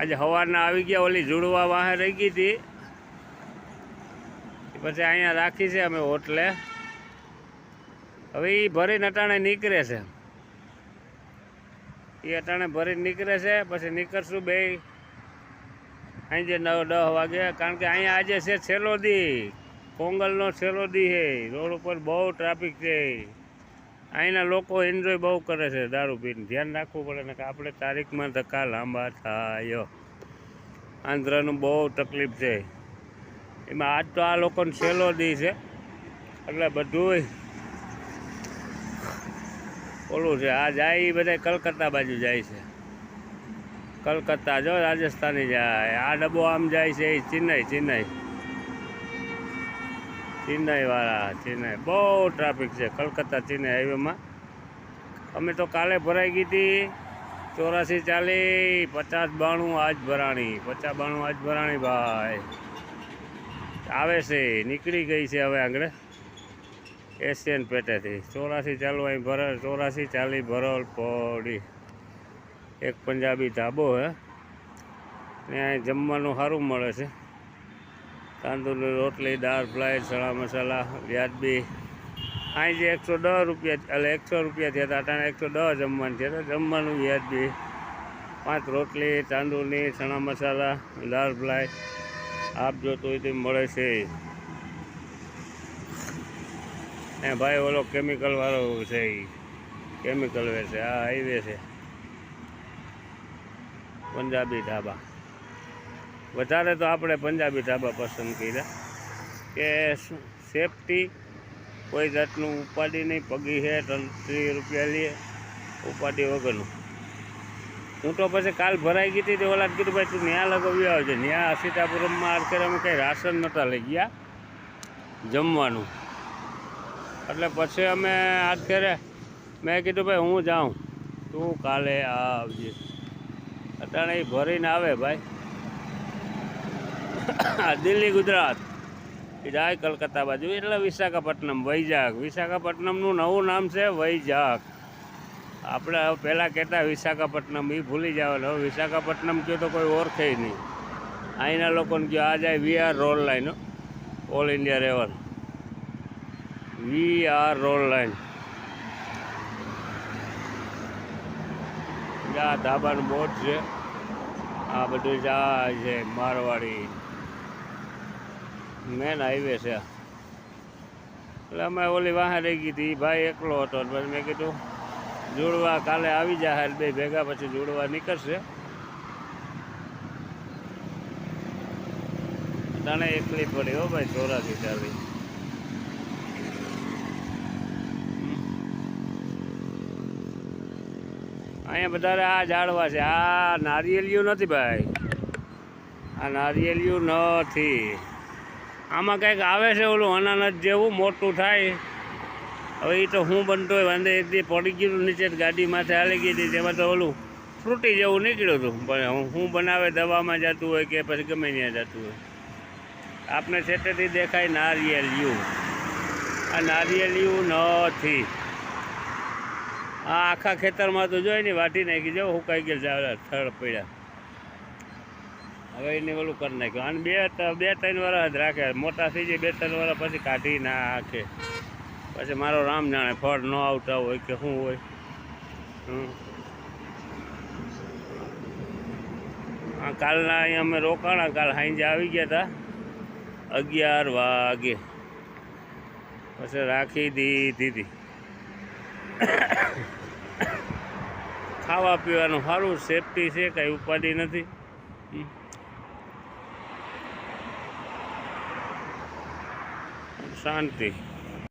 આજે સવારના આવી ગયા, ઓલી જુડવા વાહે રહી ગઈ હતી. પછી અહીંયા રાખી છે અમે હોટલે. હવે એ ભરીને અટાણે નીકળે છે. એ અટાણે ભરીને નીકળે છે, પછી નીકળશું બે. સાંજે નવ, દસ વાગે, કારણ કે અહીંયા આજે છે છેલ્લો દી. પોંગલનો છેલ્લો દી છે. રોડ ઉપર બહુ ટ્રાફિક છે. અહીંના લોકો એન્જોય બહુ કરે છે દારૂ પીને. ધ્યાન રાખવું પડે ને કે આપણે તારીખમાં ધક્કા લાંબા થાય. આંધ્રનું બહુ તકલીફ છે. એમાં આજ તો આ લોકોને છેલ્લો દી છે. એટલે બધું ઓલું છે. આ જાય એ બધા કલકત્તા બાજુ જાય છે. કલકત્તા, જો રાજસ્થાની જાય. આ ડબ્બો આમ જાય છે એ ચેન્નઈ ચેન્નઈ. ચેન્નઈ ચેન્નાઈ બહુ ટ્રાફિક છે, કલકત્તા, ચેન્નાઈ હાઈવેમાં અમે તો કાલે ભરાઈ ગઈ હતી ચોરાસી ચાલી પચાસ બાણું આજ ભરાણી, પચાસ બાણું આજ ભરાણી ભાઈ. આવે છે, નીકળી ગઈ છે હવે આગળ. એશિયન પેટેથી. ચોરાસી ચાલુ અહીં ભર, ચોરાસી ચાલી ભરલ પડી. એક પંજાબી ધાબો હે. ત્યાં જમવાનું સારું મળે છે. તાંદુરની રોટલી, દાળ, ફ્લાય ચણા મસાલા, વ્યાજબી. અહીં જે એકસો દસ રૂપિયા એટલે એકસો રૂપિયા થયા હતા અટાણે એકસો દસ જમવાનું થયા. હતા જમવાનું વ્યાજબી. પાંચ રોટલી તાંદૂરની ચણા મસાલા, દાળ, ફ્લાય. આપ જોતું હોય તો મળે છે. એ ભાઈ ઓલો કેમિકલવાળો છે એ કેમિકલ વે છે આ હાઈવે છે. પંજાબી ઢાબા વધારે તો આપણે પંજાબી ઢાબા પસંદ કર્યા. કે સેફટી કોઈ જાતનું ઉપાડી નહીં, પગી છે ત્રીસ રૂપિયા લે, ઉપાડી વગરનું. હું તો પછી કાલ ભરાઈ ગઈ હતી તે ઓલા કીધું, ભાઈ, તું ન્યા લગાવી આવજે. ન્યા સીતાપુરમમાં અત્યારે અમે કંઈ રાશન નહોતા લઈ ગયા, જમવાનું. એટલે પછી અમે અત્યારે, મેં કીધું, ભાઈ, હું જાઉં. તું કાલે આવજે. અત્યારે એ ભરીને આવે, ભાઈ. દિલ્હી, ગુજરાત. જાય કલકત્તા બાજુ, એટલે વિશાખાપટ્ટનમ, વૈજાગ. વિશાખાપટ્ટનમનું નવું નામ છે વૈજાગ. આપણે પહેલાં કહેતા વિશાખાપટ્ટનમ એ ભૂલી જાવ હવે વિશાખાપટ્ટનમ કહો તો કોઈ ઓળખે નહીં. અહીંના લોકોને કહો આ જાય V R road line all India રેવલ. V R road line. આ ધાબાનું બોટ છે. આ બધું જાય છે, મારવાડી. મેન હાઈવે છે. એટલે અમે ઓલી વાહે રહી ગઈ હતી, ભાઈ એકલો હતો પછી મેં કીધું, જોડવા કાલે આવી જાય બે ભેગા પછી જોડવા નીકળશે. તને એકલી પડી હો ભાઈ, ચોરાથી ચાલી. અહીંયા વધારે આ ઝાડવા છે. આ નારિયેલિયું નથી ભાઈ. આ નારિયેલિયું નથી. આમાં કંઈક આવે છે ઓલું અનાનસ જેવું, મોટું થાય. હવે એ તો હું બનતો હોય, વાંધે એક દી પડી ગયું નીચે, ગાડી માથે હાલી ગઈ હતી, તેમાં તો ઓલું ફ્રૂટી જેવું નીકળ્યું હતું. પણ હું- બનાવે દવામાં જતું હોય કે પછી ગમે ત્યાં જતું હોય. આપને છેટેથી દેખાય નારિયેલિયું આ નારિયેલિયું નથી. આ આખા ખેતરમાં તો જોઈ ને વાટી નાખી જાઓ હું ગયેલ છે થડ પડ્યા. હવે એને ઓલું કરી નાખ્યું. અને બે બે ત્રણ વર્ષ જ રાખે. મોટા થઈ જાય, બે ત્રણ વર્ષ પછી કાઢી ના નાખે. પછી મારો રામ જાણે ફળ ન આવતા હોય કે શું હોય. હમ. આ કાલના અહીંયા અમે રોકાણા, કાલ સાંજે આવી ગયા હતા અગિયાર વાગે. પછી રાખી દીધી. ખાવા પીવાનું સારું સેફટી છે, કાંઈ ઉપાધિ નથી. શાંતિ.